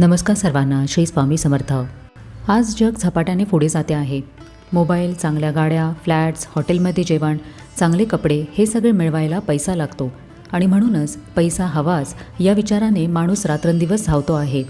नमस्कार सर्वांना श्री स्वामी समर्थ. आज जग झपाट्याने पुढे जाते आहे. मोबाईल चांगल्या गाड्या फ्लॅट्स हॉटेलमध्ये जेवण चांगले कपडे हे सगळे मिळवायला पैसा लागतो. आणि म्हणूनच पैसा हवाच या विचाराने माणूस रात्रंदिवस धावतो आहे.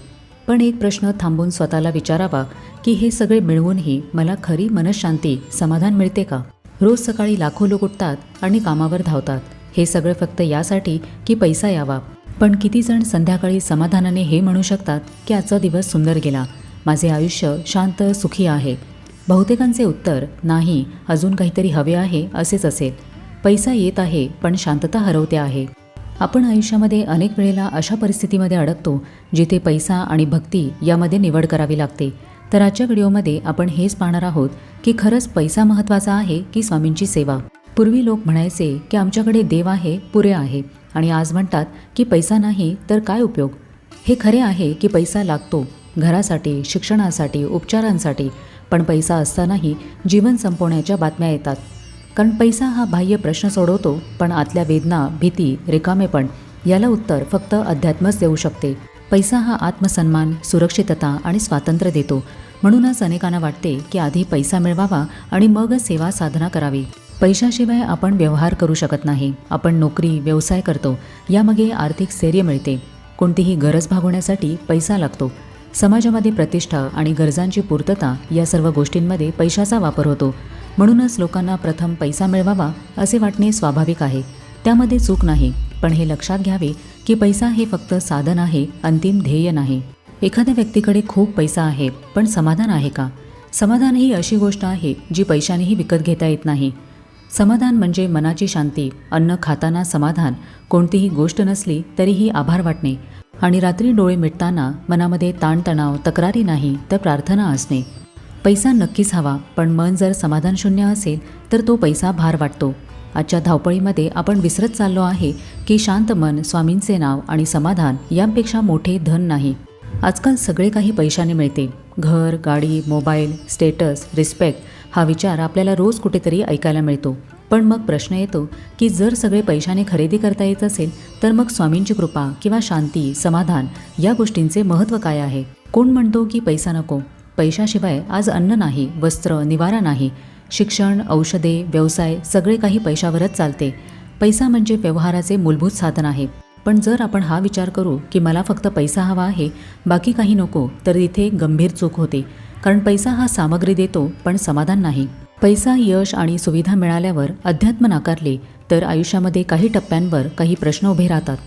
पण एक प्रश्न थांबून स्वतःला विचारावा की हे सगळे मिळवूनही मला खरी मनशांती समाधान मिळते का? रोज सकाळी लाखो लोक उठतात आणि कामावर धावतात. हे सगळं फक्त यासाठी की पैसा यावा. पण किती जण संध्याकाळी समाधानाने हे म्हणू शकतात की आजचा दिवस सुंदर गेला. माझे आयुष्य शांत सुखी आहे. बहुतेकांचे उत्तर नाही अजून काहीतरी हवे आहे असेच असेल. पैसा येत आहे पण शांतता हरवते आहे. आपण आयुष्यामध्ये अनेक वेळेला अशा परिस्थितीमध्ये अडकतो जिथे पैसा आणि भक्ती यामध्ये निवड करावी लागते. तर आजच्या व्हिडिओमध्ये आपण हेच पाहणार आहोत की खरंच पैसा महत्त्वाचा आहे की स्वामींची सेवा? पूर्वी लोक म्हणायचे की आमच्याकडे देव आहे पुरे आहे. आणि आज म्हणतात की पैसा नाही तर काय उपयोग? हे खरे आहे की पैसा लागतो घरासाठी शिक्षणासाठी उपचारांसाठी पण पैसा असतानाही जीवन संपवण्याच्या बातम्या येतात. कारण पैसा हा बाह्य प्रश्न सोडवतो पण आतल्या वेदना भीती रिकामेपण याला उत्तर फक्त अध्यात्मच देऊ शकते. पैसा हा आत्मसन्मान सुरक्षितता आणि स्वातंत्र्य देतो. म्हणूनच अनेकांना वाटते की आधी पैसा मिळवावा आणि मगच सेवा साधना करावी. पैशाशिवाय आपण व्यवहार करू शकत नाही. आपण नोकरी व्यवसाय करतो. यामागे आर्थिक स्थैर्य मिळते. कोणतीही गरज भागवण्यासाठी पैसा लागतो. समाजामध्ये प्रतिष्ठा आणि गरजांची पूर्तता या सर्व गोष्टींमध्ये पैशाचा वापर होतो. म्हणूनच लोकांना प्रथम पैसा मिळवावा असे वाटणे स्वाभाविक आहे. त्यामध्ये चूक नाही. पण हे लक्षात घ्यावे की पैसा हे फक्त साधन आहे अंतिम ध्येय नाही. एखाद्या व्यक्तीकडे खूप पैसा आहे पण समाधान आहे का? समाधान ही अशी गोष्ट आहे जी पैशानेही विकत घेता येत नाही. समाधान म्हणजे मनाची शांती अन्न खाताना समाधान कोणतीही गोष्ट नसली तरीही आभार वाटणे. आणि रात्री डोळे मिटताना मनामध्ये ताणतणाव तक्रारी नाही तर प्रार्थना असणे. पैसा नक्कीच हवा पण मन जर समाधान शून्य असेल तर तो पैसा भार वाटतो. आजच्या धावपळीमध्ये आपण विसरत चाललो आहे की शांत मन स्वामींचे नाव आणि समाधान यांपेक्षा मोठे धन नाही. आजकाल सगळे काही पैशाने मिळते. घर गाडी मोबाईल स्टेटस रिस्पेक्ट हा विचार आपल्याला रोज कुठेतरी ऐकायला मिळतो. पण मग प्रश्न येतो की जर सगळे पैशाने खरेदी करता येत असेल तर मग स्वामींची कृपा किंवा शांती समाधान या गोष्टींचे महत्त्व काय आहे? कोण म्हणतो की पैसा नको? पैशाशिवाय आज अन्न नाही वस्त्र निवारा नाही. शिक्षण औषधे व्यवसाय सगळे काही पैशावरच चालते. पैसा म्हणजे व्यवहाराचे मूलभूत साधन आहे. पण जर आपण हा विचार करू की मला फक्त पैसा हवा आहे बाकी काही नको तर इथे गंभीर चूक होते. कारण पैसा हा सामग्री देतो पण समाधान नाही. पैसा यश आणि सुविधा मिळाल्यावर अध्यात्म नाकारले तर आयुष्यामध्ये काही टप्प्यांवर काही प्रश्न उभे राहतात.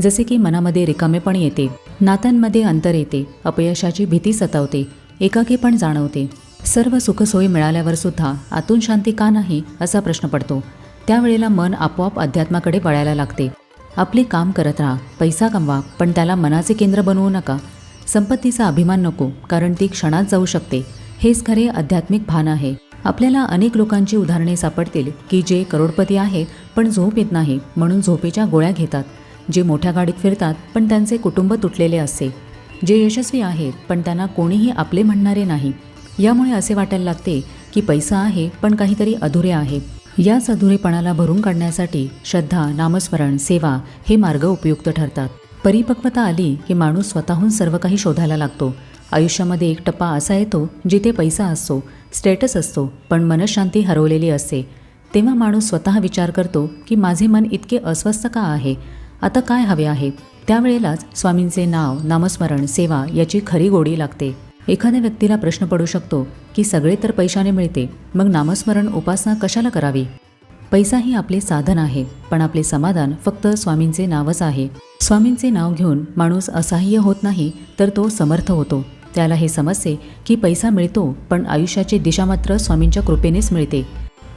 जसे की मनामध्ये रिकामेपण येते नात्यांमध्ये अंतर येते अपयशाची भीती सतावते एकाकीपण जाणवते. सर्व सुखसोयी मिळाल्यावर सुद्धा आतून शांती का नाही असा प्रश्न पडतो. त्यावेळेला मन आपोआप अध्यात्माकडे वळायला लागते. आपले काम करत राहा पैसा कमवा पण त्याला मनाचे केंद्र बनवू नका. संपत्तीचा अभिमान नको कारण ती क्षणात जाऊ शकते. हेच खरे आध्यात्मिक भान आहे. आपल्याला अनेक लोकांची उदाहरणे सापडतील की जे करोडपती आहेत पण झोप येत नाही म्हणून झोपेच्या गोळ्या घेतात. जे मोठ्या गाडीत फिरतात पण त्यांचे कुटुंब तुटलेले असते. जे यशस्वी आहेत पण त्यांना कोणीही आपले म्हणणारे नाही. यामुळे असे वाटायला लागते की पैसा आहे पण काहीतरी अधुरे आहे. याच अधुरेपणाला भरून काढण्यासाठी श्रद्धा नामस्मरण सेवा हे मार्ग उपयुक्त ठरतात. परिपक्वता आली की माणूस स्वतःहून सर्व काही शोधायला लागतो. आयुष्यामध्ये एक टप्पा असा येतो जिथे पैसा असतो स्टेटस असतो पण मनशांती हरवलेली असते. तेव्हा माणूस स्वतः विचार करतो की माझे मन इतके अस्वस्थ का आहे? आता काय हवे आहे? त्यावेळेलाच स्वामींचे नाव नामस्मरण सेवा याची खरी गोडी लागते. एखाद्या व्यक्तीला प्रश्न पडू शकतो की सगळे तर पैशाने मिळते मग नामस्मरण उपासना कशाला करावी? पैसा ही आपले साधन आहे पण आपले समाधान फक्त स्वामींचे नावच आहे. स्वामींचे नाव घेऊन माणूस असहाय्य होत नाही तर तो समर्थ होतो. त्याला हे समजते की पैसा मिळतो पण आयुष्याची दिशा मात्र स्वामींच्या कृपेनेच मिळते.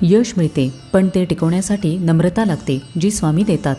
यश मिळते पण ते टिकवण्यासाठी नम्रता लागते जी स्वामी देतात.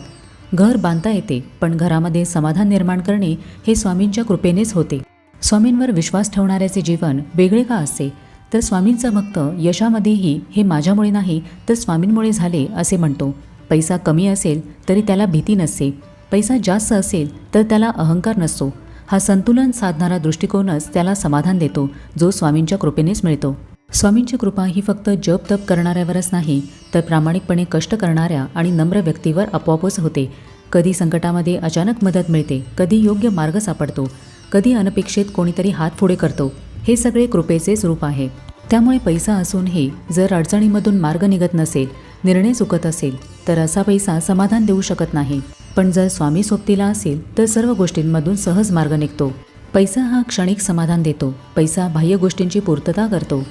घर बांधता येते पण घरामध्ये समाधान निर्माण करणे हे स्वामींच्या कृपेनेच होते. स्वामींवर विश्वास ठेवणाऱ्याचे जीवन वेगळे का असते तर स्वामींचं भक्त यशामध्येही हे माझ्यामुळे नाही तर स्वामींमुळे झाले असे म्हणतो. पैसा कमी असेल तरी त्याला भीती नसते. पैसा जास्त असेल तर त्याला अहंकार नसतो. हा संतुलन साधणारा दृष्टिकोनच त्याला समाधान देतो जो स्वामींच्या कृपेनेच मिळतो. स्वामींची कृपा ही फक्त जप तप करणाऱ्यावरच नाही तर प्रामाणिकपणे कष्ट करणाऱ्या आणि नम्र व्यक्तीवर आपोआपच होते. कधी संकटामध्ये अचानक मदत मिळते कधी योग्य मार्ग सापडतो कधी अनपेक्षित कोणीतरी हात पुढे करतो. हे सगळे कृपेचेच रूप आहे. त्यामुळे पैसा असूनही जर अडचणीमधून मार्ग निघत नसेल निर्णय चुकत असेल तर असा पैसा समाधान देऊ शकत नाही. पण जर स्वामी सोबतीला असेल तर सर्व गोष्टींमधून सहज मार्ग निघतो. पैसा हा क्षणिक समाधान देतो. पैसा बाह्य गोष्टींची पूर्तता करतो.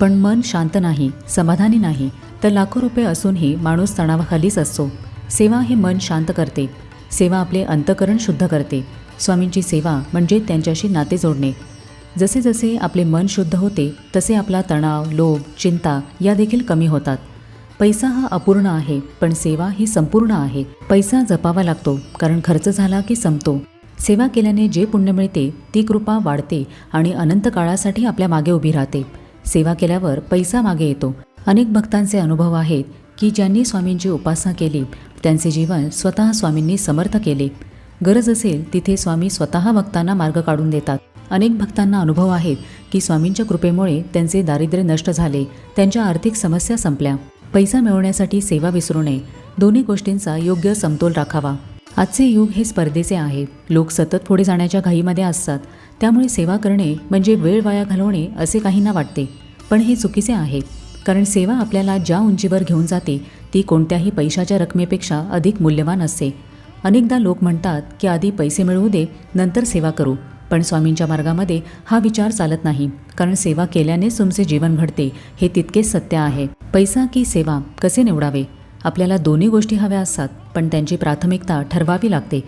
पण मन शांत नाही समाधानी नाही तर लाखो रुपये असूनही माणूस तणावाखालीच असतो. सेवा हे मन शांत करते. सेवा आपले अंतकरण शुद्ध करते. स्वामींची सेवा म्हणजे त्यांच्याशी नाते जोडणे. जसे जसे आपले मन शुद्ध होते तसे आपला तणाव लोभ चिंता या देखील कमी होतात. पैसा हा अपूर्ण आहे पण सेवा ही संपूर्ण आहे. पैसा जपावा लागतो कारण खर्च झाला की संपतो. सेवा केल्याने जे पुण्य मिळते ती कृपा वाढते आणि अनंत काळासाठी आपल्या मागे उभी राहते. सेवा केल्यावर पैसा मागे येतो. अनेक भक्तांचे अनुभव आहेत की ज्यांनी स्वामींची उपासना केली त्यांचे जीवन स्वतः स्वामींनी समर्थ केले. गरज असेल तिथे स्वामी स्वतः भक्तांना मार्ग काढून देतात. अनेक भक्तांना अनुभव आहेत की स्वामींच्या कृपेमुळे त्यांचे दारिद्र्य नष्ट झाले त्यांच्या आर्थिक समस्या संपल्या. पैसा मिळवण्यासाठी सेवा विसरू नये. दोन्ही गोष्टींचा योग्य समतोल राखावा. आजचे युग हे स्पर्धेचे आहे. लोक सतत पुढे जाण्याच्या घाईमध्ये असतात. त्यामुळे सेवा करणे म्हणजे वेळ वाया घालवणे असे काहींना वाटते. पण हे चुकीचे आहे. कारण सेवा आपल्याला ज्या उंचीवर घेऊन जाते ती कोणत्याही पैशाच्या रकमेपेक्षा अधिक मूल्यवान असते. अनेकदा लोक म्हणतात की आधी पैसे मिळवू दे नंतर सेवा करू. पण स्वामींच्या मार्गामध्ये हा विचार चालत नाही. कारण सेवा केल्यानेच तुमचे जीवन घडते हे तितकेच सत्य आहे. पैसा की सेवा कसे निवडावे? आपल्याला दोन्ही गोष्टी हव्या असतात पण त्यांची प्राथमिकता ठरवावी लागते.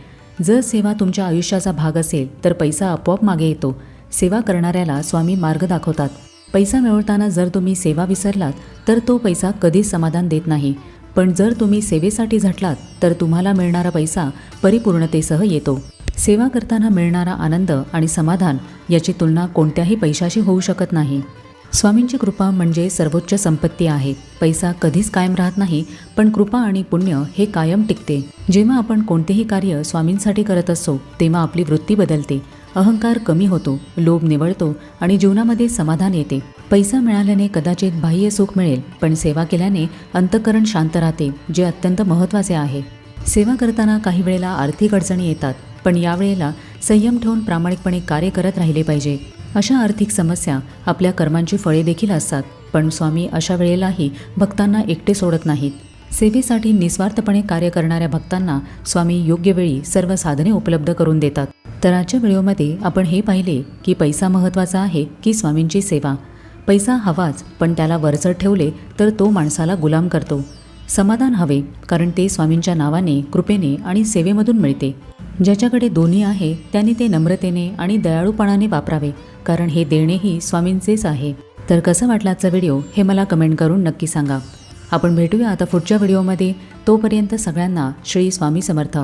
जर सेवा तुमच्या आयुष्याचा भाग असेल तर पैसा आपोआप मागे येतो. सेवा करणाऱ्याला स्वामी मार्ग दाखवतात. पैसा मिळवताना जर तुम्ही सेवा विसरलात तर तो पैसा कधीच समाधान देत नाही. पण जर तुम्ही सेवेसाठी झटलात तर तुम्हाला मिळणारा पैसा परिपूर्णतेसह येतो. सेवा करताना मिळणारा आनंद आणि समाधान याची तुलना कोणत्याही पैशाशी होऊ शकत नाही. स्वामींची कृपा म्हणजे सर्वोच्च संपत्ती आहे. पैसा कधीच कायम राहत नाही पण कृपा आणि पुण्य हे कायम टिकते. जेव्हा आपण कोणतेही कार्य स्वामींसाठी करत असतो तेव्हा आपली वृत्ती बदलते. अहंकार कमी होतो लोभ निवळतो आणि जीवनामध्ये समाधान येते. पैसा मिळाल्याने कदाचित बाह्य सुख मिळेल पण सेवा केल्याने अंतकरण शांत राहते जे अत्यंत महत्त्वाचे आहे. सेवा करताना काही वेळेला आर्थिक अडचणी येतात. पण यावेळेला संयम ठेवून प्रामाणिकपणे कार्य करत राहिले पाहिजे. अशा आर्थिक समस्या आपल्या कर्मांची फळे देखील असतात. पण स्वामी अशा वेळेलाही भक्तांना एकटे सोडत नाहीत. सेवेसाठी निस्वार्थपणे कार्य करणाऱ्या भक्तांना स्वामी योग्य वेळी सर्व साधने उपलब्ध करून देतात. तर आजच्या व्हिडिओमध्ये आपण हे पाहिले की पैसा महत्त्वाचा आहे की स्वामींची सेवा. पैसा हवाच पण त्याला वरचढ ठेवले तर तो माणसाला गुलाम करतो. समाधान हवे कारण ते स्वामींच्या नावाने कृपेने आणि सेवेमधून मिळते. ज्याच्याकडे दोन्ही आहे त्यांनी ते नम्रतेने आणि दयाळूपणाने वापरावे कारण हे देणेही स्वामींचेच आहे. तर कसं वाटलं आजचा व्हिडिओ? हे मला कमेंट करून नक्की सांगा. आपण भेटूया आता पुढच्या व्हिडिओमध्ये. तोपर्यंत सगळ्यांना श्री स्वामी समर्थ.